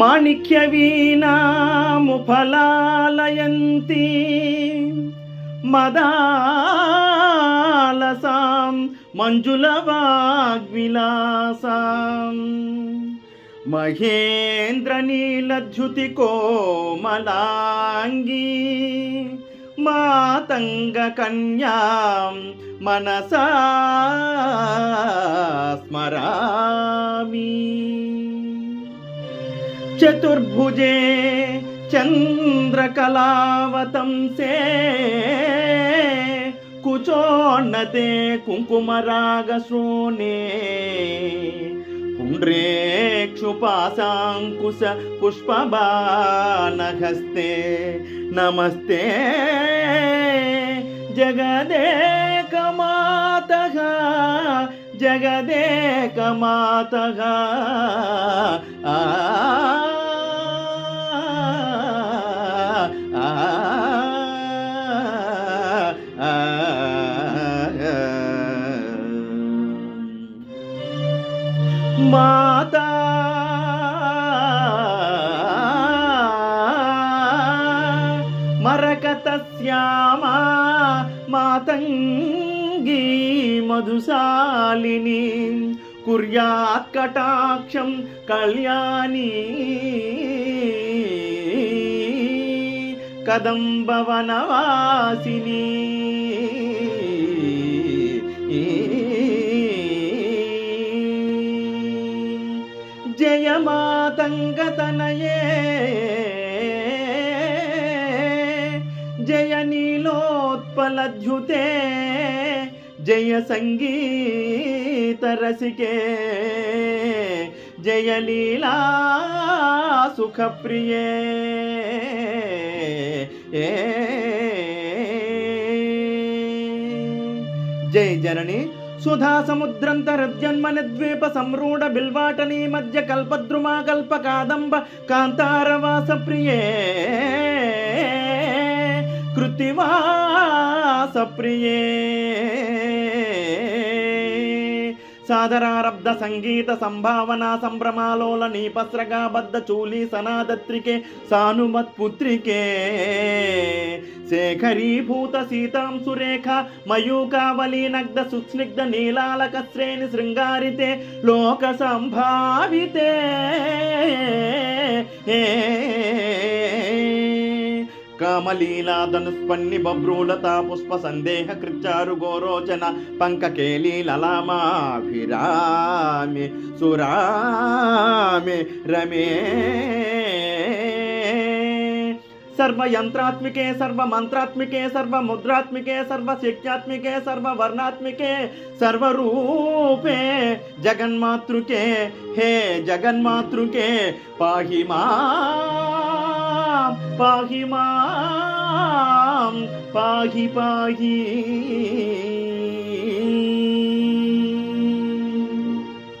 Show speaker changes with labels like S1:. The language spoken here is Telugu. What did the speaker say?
S1: మాణిక్యవీనాము ఫలాలయంతి మదాలసాం మంజుల వాగ్విలాసాం మహేంద్ర నీలద్యుతి కోమలాంగీ మాతంగ కన్యాం మనసా చతుర్భుజే చంద్రకళావతంసే కుచోన్నతే కుంకుమరాగశోనే పుండ్రేక్షుపాశాంకుశ పుష్పబాణహస్తే నమస్తే జగదేకమాతః జగదేకమాతః ఆ మాతా. మరకత శ్యామా మాతంగీ మధుశాలిని కుర్యాత్ కటాక్షం కళ్యాణి. కదంబవనవాసిని जयमातङ्गतनये जयनीलोत्पलद्युते जयसङ्गीतरसिके जयलीला सुखप्रिये जय जननी లీలా సుఖప్రియే జై జనని సంరూఢ బిల్వాటనీ మధ్య కల్పద్రుమా కల్ప కాదంబ కాంతారవాస ప్రియే కృతివాస ప్రియే సాదరారబ్ధ సంగీత సంభావన సంభ్రమాలోల నీపస్రగా బద్ధ చూలి సనాదత్రికే సానుమత్పుత్రికే. శేఖరీభూత సీతాం సురేఖ మయూకావళీ నగ్ధ సుస్నిగ్ధ నీలాలక శ్రేణి శృంగారితే లోక సంభావితే. ఏ కామలీలా ధనుస్పన్ని బభ్రూలతా పుష్ప సందేహ కృత్యారు గోరోచన పంకకేళీ లలామాభిరామి సురామి రమే సర్వయంత్రాత్మికే సర్వమంత్రాత్మికే సర్వముద్రాత్మికే సర్వశక్త్యాత్మికే సర్వవర్ణాత్మికే సర్వరూపే జగన్మాతృకే హే జగన్మాతృకే పాహి మాం పాహి మాం పాహి పాహి